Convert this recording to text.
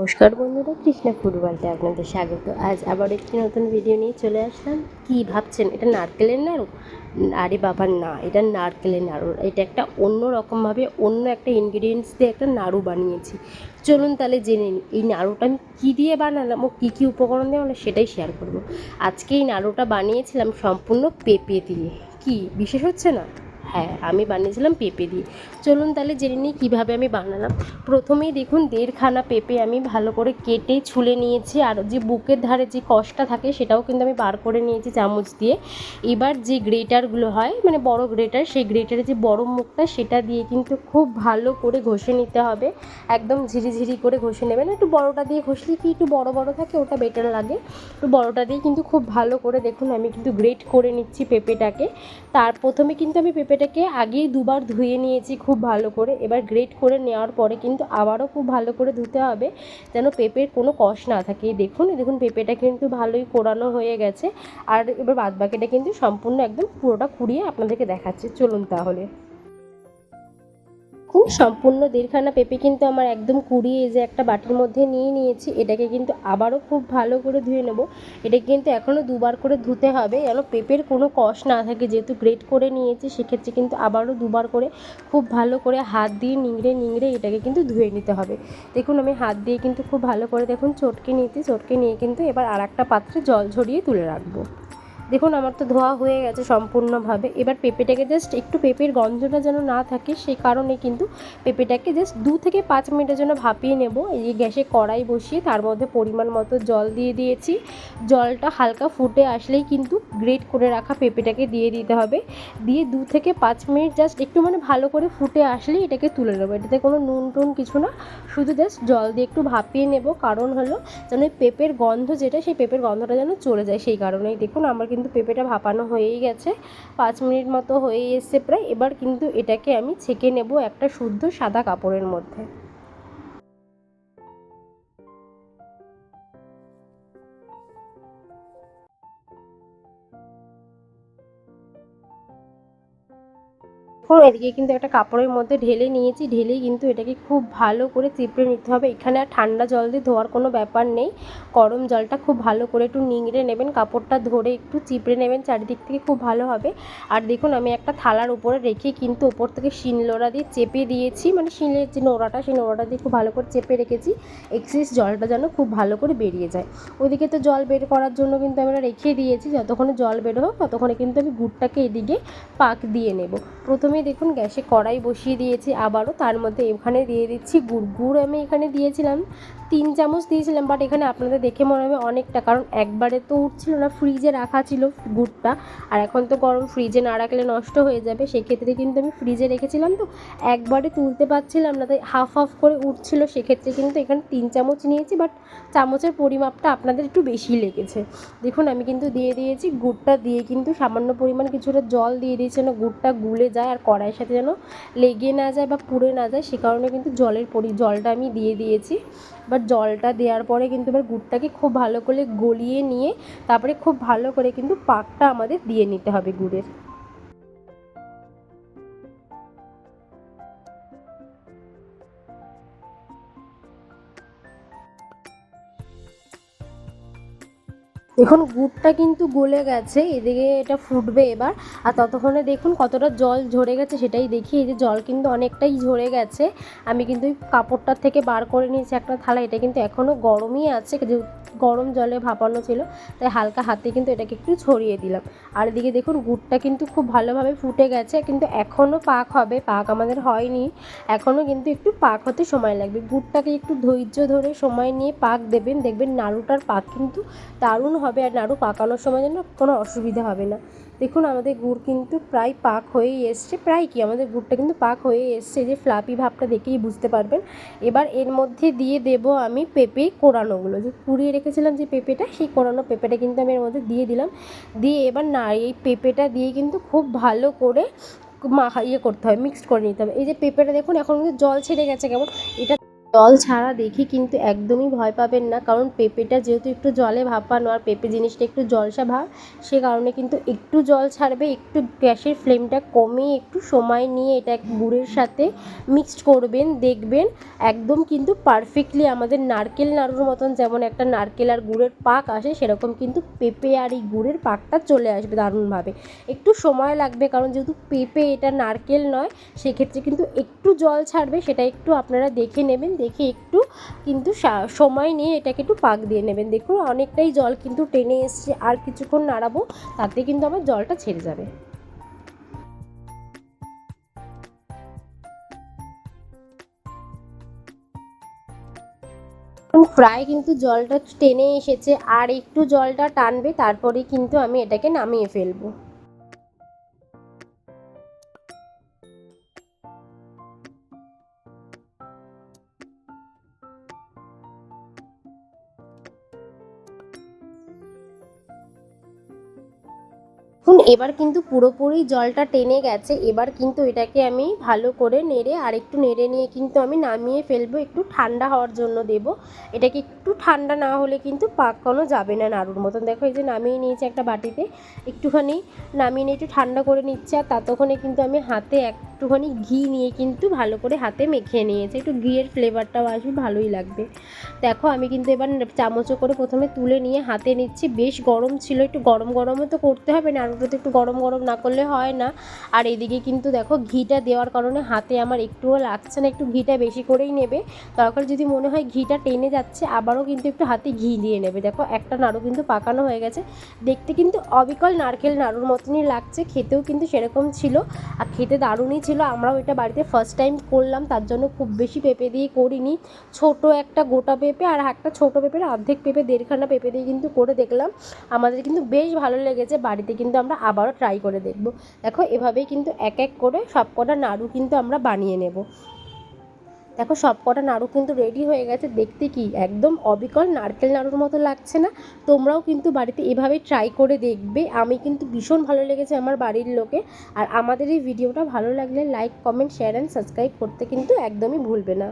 নমস্কার বন্ধুরা, কৃষ্ণা ফুটবলতে আপনাদের স্বাগত। আজ আবার একটি নতুন ভিডিও নিয়ে চলে আসলাম। কি ভাবছেন? এটা নারকেলের নাড়ু? আরে বাবা, না, এটা নারকেলের নাড়ু। এটা একটা অন্য রকমভাবে অন্য একটা ইনগ্রিডিয়েন্টস দিয়ে একটা নাড়ু বানিয়েছি। চলুন তাহলে জেনে নিই, এই নাড়ুটা আমি কী দিয়ে বানালাম ও কী কী উপকরণ বানালাম সেটাই শেয়ার করব। আজকে এই নাড়ুটা বানিয়েছিলাম সম্পূর্ণ পেঁপে দিয়ে। কি, বিশেষ হচ্ছে না? হ্যাঁ আমি বানিয়েছিলাম পেঁপে দিয়ে। চলুন তাহলে জেনে নিই কীভাবে আমি বানালাম। প্রথমেই দেখুন, দেড়খানা পেঁপে আমি ভালো করে কেটে ছুলে নিয়েছি। আর যে বুকের ধারে যে কষটা থাকে, সেটাও কিন্তু আমি বার করে নিয়েছি চামচ দিয়ে। এবার যে গ্রেটারগুলো হয় মানে বড় গ্রেটার, সেই গ্রেটারের যে বড় মুখটা, সেটা দিয়ে কিন্তু খুব ভালো করে ঘষে নিতে হবে। একদম ঝিরিঝিরি করে ঘষে নেবেন। একটু বড়টা দিয়ে ঘষলে কি একটু বড় বড় থাকে, ওটা বেটার লাগে। একটু বড়টা দিয়ে কিন্তু খুব ভালো করে দেখুন, আমি কিন্তু গ্রেট করে নিচ্ছি পেঁপেটাকে। তার প্রথমে কিন্তু আমি পেঁপেটাকে আগেই দুবার ধুয়ে নিয়েছি খুব ভালো করে। এবার গ্রেট করে নেওয়ার পরে কিন্তু আবারও খুব ভালো করে ধুতে হবে যেন পেঁপের কোনো কষ না থাকে। দেখুন দেখুন পেঁপেটা কিন্তু ভালোই কোরানো হয়ে গেছে। আর এবার বাদবাকিটা কিন্তু সম্পূর্ণ একদম পুরোটা কুড়িয়ে আপনাদেরকে দেখাচ্ছি। চলুন তাহলে। খুব সম্পূর্ণ দেড়খানা পেঁপে কিন্তু আমার একদম কুড়িয়ে যে একটা বাটির মধ্যে নিয়ে নিয়েছি। এটাকে কিন্তু আবারও খুব ভালো করে ধুয়ে নেব। এটা কিন্তু এখনও দুবার করে ধুতে হবে। যেন পেঁপের কোনো কষ না থাকে, যেহেতু গ্রেট করে নিয়েছি, সেক্ষেত্রে কিন্তু আবারও দুবার করে খুব ভালো করে হাত দিয়ে নিংড়ে নিংড়ে এটাকে কিন্তু ধুয়ে নিতে হবে। দেখুন, আমি হাত দিয়ে কিন্তু খুব ভালো করে দেখুন, চটকে নিয়েছি। চটকে নিয়ে কিন্তু এবার আর একটা পাত্রে জল ঝরিয়ে তুলে রাখব। দেখুন, আমার তো ধোয়া হয়ে গেছে সম্পূর্ণভাবে। এবার পেঁপেটাকে জাস্ট একটু পেঁপের গন্ধটা যেন না থাকে, সেই কারণে কিন্তু পেঁপেটাকে জাস্ট দু থেকে পাঁচ মিনিটের জন্য ভাপিয়ে নেব। এই গ্যাসে কড়াই বসিয়ে তার মধ্যে পরিমাণ মতো জল দিয়ে দিয়েছি। জলটা হালকা ফুটে আসলেই কিন্তু গ্রেট করে রাখা পেঁপেটাকে দিয়ে দিতে হবে। দিয়ে দু থেকে পাঁচ মিনিট জাস্ট একটু মানে ভালো করে ফুটে আসলেই এটাকে তুলে নেব। এটাতে কোনো নুন টুন কিছু না, শুধু জাস্ট জল দিয়ে একটু ভাপিয়ে নেব। কারণ হলো যেন পেঁপের গন্ধ যেটা, সেই পেঁপের গন্ধটা যেন চলে যায়, সেই কারণেই। দেখুন, আমার কিন্তু পেঁপেটা ভাপানো হয়েই গেছে। পাঁচ মিনিট মতো হয়ে এসছে প্রায়। এবার কিন্তু এটাকে আমি ছেঁকে নেব একটা শুদ্ধ সাদা কাপড়ের মধ্যে। দেখুন এদিকে কিন্তু একটা কাপড়ের মধ্যে ঢেলে নিয়েছি। ঢেলেই কিন্তু এটাকে খুব ভালো করে চিপড়ে নিতে হবে। এখানে আর ঠান্ডা জল দিয়ে ধোয়ার কোনো ব্যাপার নেই। গরম জলটা খুব ভালো করে একটু নিংড়ে নেবেন। কাপড়টা ধরে একটু চিপড়ে নেবেন। চারিদিক থেকে খুব ভালো হবে। আর দেখুন, আমি একটা থালার উপরে রেখে কিন্তু ওপর থেকে শিলনোড়া দিয়ে চেপে দিয়েছি। মানে শিলের যে নোড়াটা, সেই নোড়াটা দিয়ে খুব ভালো করে চেপে রেখেছি। এক্সেস জলটা যেন খুব ভালো করে বেরিয়ে যায়। ওইদিকে তো জল বের করার জন্য কিন্তু আমরা রেখে দিয়েছি। যতক্ষণে জল বের হোক, ততক্ষণে কিন্তু আমি গুড়টাকে এদিকে পাক দিয়ে নেব। প্রথমে দেখুন গ্যাসে কড়াই বসিয়ে দিয়েছি, আবারও তার মধ্যে এখানে দিয়ে দিচ্ছি, গুড় গুড় আমি এখানে দিয়েছিলাম। তিন চামচ দিয়েছিলাম বাট এখানে আপনাদের দেখে মনে হবে অনেকটা, কারণ একবারে তো উঠছিল না ফ্রিজে রাখা ছিল গুড়টা, আর এখন তো গরম ফ্রিজে না রাখলে নষ্ট হয়ে যাবে, সেক্ষেত্রে কিন্তু আমি ফ্রিজে রেখেছিলাম তো, একবারে তুলতে পারছিলাম না, তাই হাফ হাফ করে উঠছিল, সেক্ষেত্রে কিন্তু এখানে তিন চামচ নিয়েছি বাট চামচের পরিমাপটা আপনাদের একটু বেশি লেগেছে। দেখুন, আমি কিন্তু দিয়ে দিয়েছি, গুড়টা দিয়ে কিন্তু সামান্য পরিমাণ কিছুটা জল দিয়ে দিয়েছি যেন গুড়টা গুলে যায়, আর কড়াইয়ের সাথে যেন লেগে না যায় বা পুড়ে না যায়, সে কারণে কিন্তু জলের পরি, জলটা আমি দিয়ে দিয়েছি। এবার জলটা দেওয়ার পরে কিন্তু এবার গুড়টাকে খুব ভালো করে গলিয়ে নিয়ে, তারপরে খুব ভালো করে কিন্তু পাকটা আমাদের দিয়ে নিতে হবে গুড়ের। দেখুন, গুড়টা কিন্তু গলে গেছে। এদিকে এটা ফুটবে এবার। আর ততক্ষণে দেখুন কতটা জল ঝরে গেছে সেটাই দেখি। এই যে জল কিন্তু অনেকটাই ঝরে গেছে। আমি কিন্তু কাপড়টার থেকে বার করে নিয়েছি একটা থালা। এটা কিন্তু এখনও গরমই আছে, যে গরম জলে ভাপানো ছিল। তাই হালকা হাতে কিন্তু এটাকে একটু ছড়িয়ে দিলাম। আর এদিকে দেখুন, গুড়টা কিন্তু খুব ভালোভাবে ফুটে গেছে। কিন্তু এখনও পাক হবে। পাক আমাদের হয়নি। এখনও কিন্তু একটু পাক হতে সময় লাগবে। গুড়টাকে একটু ধৈর্য ধরে সময় নিয়ে পাক দেবেন। দেখবেন নাড়ুটার পাক কিন্তু দারুণ হবে। আর নাড়ু পাকানোর সময় যেন কোনো অসুবিধা হবে না। দেখুন, আমাদের গুড় কিন্তু প্রায় পাক হয়েই এসছে, প্রায় কি আমাদের গুড়টা কিন্তু পাক হয়ে এসছে যে ফ্লাপি ভাবটা দেখেই বুঝতে পারবেন। এবার এর মধ্যে দিয়ে দেব আমি পেঁপে কোরানোগুলো যে কুড়িয়ে রেখেছিলাম যে পেঁপেটা, সেই কোরানো পেঁপেটা কিন্তু আমি এর মধ্যে দিয়ে দিলাম। দিয়ে এবার না, এই পেঁপেটা দিয়ে কিন্তু খুব ভালো করে মা ইয়ে করতে হবে মিক্সড করে নিতে হবে। এই যে পেঁপেটা দেখুন, এখন কিন্তু জল ছেড়ে গেছে কেমন? এটা জল ছাড়া দেখে কিন্তু একদমই ভয় পাবেন না। কারণ পেঁপেটা যেহেতু একটু জলে ভাপানো আর পেঁপে জিনিসটা একটু জলসা ভাব, সে কারণে কিন্তু একটু জল ছাড়বে, একটু গ্যাসের ফ্লেমটা কমিয়ে একটু সময় নিয়ে এটা গুড়ের সাথে মিক্সড করবেন, দেখবেন একদম কিন্তু পারফেক্টলি আমাদের নারকেল নাড়ুর মতন যেমন একটা নারকেল আর গুড়ের পাক আসে, সেরকম কিন্তু পেঁপে আর এই গুড়ের পাকটা চলে আসবে দারুণভাবে। একটু সময় লাগবে কারণ যেহেতু পেঁপে এটা নারকেল নয়, সেক্ষেত্রে কিন্তু একটু জল ছাড়বে, সেটা একটু আপনারা দেখে নেবেন দেখে একটু কিন্তু সময় নিয়ে এটাকে একটু পাক দিয়ে নেবেন। দেখুন, অনেকটাই জল কিন্তু টেনে এসছে, আর কিছুক্ষণ নাড়াবো, তাতে কিন্তু আমার জলটা ছেড়ে যাবে। প্রায় কিন্তু জলটা টেনে এসেছে, আর একটু জলটা টানবে, তারপরে কিন্তু আমি এটাকে নামিয়ে ফেলব। দেখুন, এবার কিন্তু পুরোপুরি জলটা টেনে গেছে। এবার কিন্তু এটাকে আমি ভালো করে নেড়ে আর একটু নেড়ে নিয়ে কিন্তু আমি নামিয়ে ফেলব। একটু ঠান্ডা হওয়ার জন্য দেব। এটাকে একটু ঠান্ডা না হলে কিন্তু পাকানো যাবে না নাড়ুর মতন। দেখো, এই যে নামিয়ে নিয়েছি একটা বাটিতে। একটুখানি নামিয়ে নিয়ে একটু ঠান্ডা করে নিচ্ছে। আর ততক্ষণে কিন্তু আমি হাতে একটুখানি ঘি নিয়ে কিন্তু ভালো করে হাতে মেখে নিয়েছি। একটু ঘিয়ের ফ্লেভারটাও আসবে, ভালোই লাগবে। দেখো, আমি কিন্তু এবার চামচে করে প্রথমে তুলে নিয়ে হাতে নিচ্ছি। বেশ গরম ছিল, একটু গরম গরমও তো করতে হবে নাড়ুটা তো একটু গরম গরম না করলে হয় না। আর এদিকে কিন্তু দেখো, ঘিটা দেওয়ার কারণে হাতে আমার একটুও লাগছে না, একটু ঘিটা বেশি করেই নেবে। দরকার যদি মনে হয় ঘিটা টেনে যাচ্ছে, আবারও কিন্তু একটু হাতে ঘি দিয়ে নেবে। দেখো, একটা নাড়ু কিন্তু পাকানো হয়ে গেছে। দেখতে কিন্তু অবিকল নারকেল নাড়ুর মতনই লাগছে, খেতেও কিন্তু সেরকম ছিল। আর খেতে দারুণই ছিল, আমরাও এটা বাড়িতে ফার্স্ট টাইম করলাম, তার জন্য খুব বেশি পেঁপে দিয়ে করিনি। ছোট একটা গোটা পেঁপে আর একটা ছোট পেঁপের অর্ধেক পেঁপে, দেড়খানা পেঁপে দিয়ে কিন্তু করে দেখলাম। আমাদের কিন্তু বেশ ভালো লেগেছে, বাড়িতে কিন্তু আমরা আবারও ট্রাই করে দেখব। দেখো, এভাবেই কিন্তু এক এক করে সব কটা নাড়ু কিন্তু আমরা বানিয়ে নেব। দেখো সব কটা নাড়ু কিন্তু রেডি হয়ে গেছে। দেখতে কি? একদম অবিকল নারকেল নাড়ুর মতো লাগছে না। তোমরাও কিন্তু বাড়িতে এভাবে ট্রাই করে দেখবে। আমি কিন্তু ভীষণ ভালো লেগেছে আমার বাড়ির লোকে। আর আমাদের এই ভিডিওটা ভালো লাগলে like comment share and subscribe করতে কিন্তু একদমই ভুলবে না।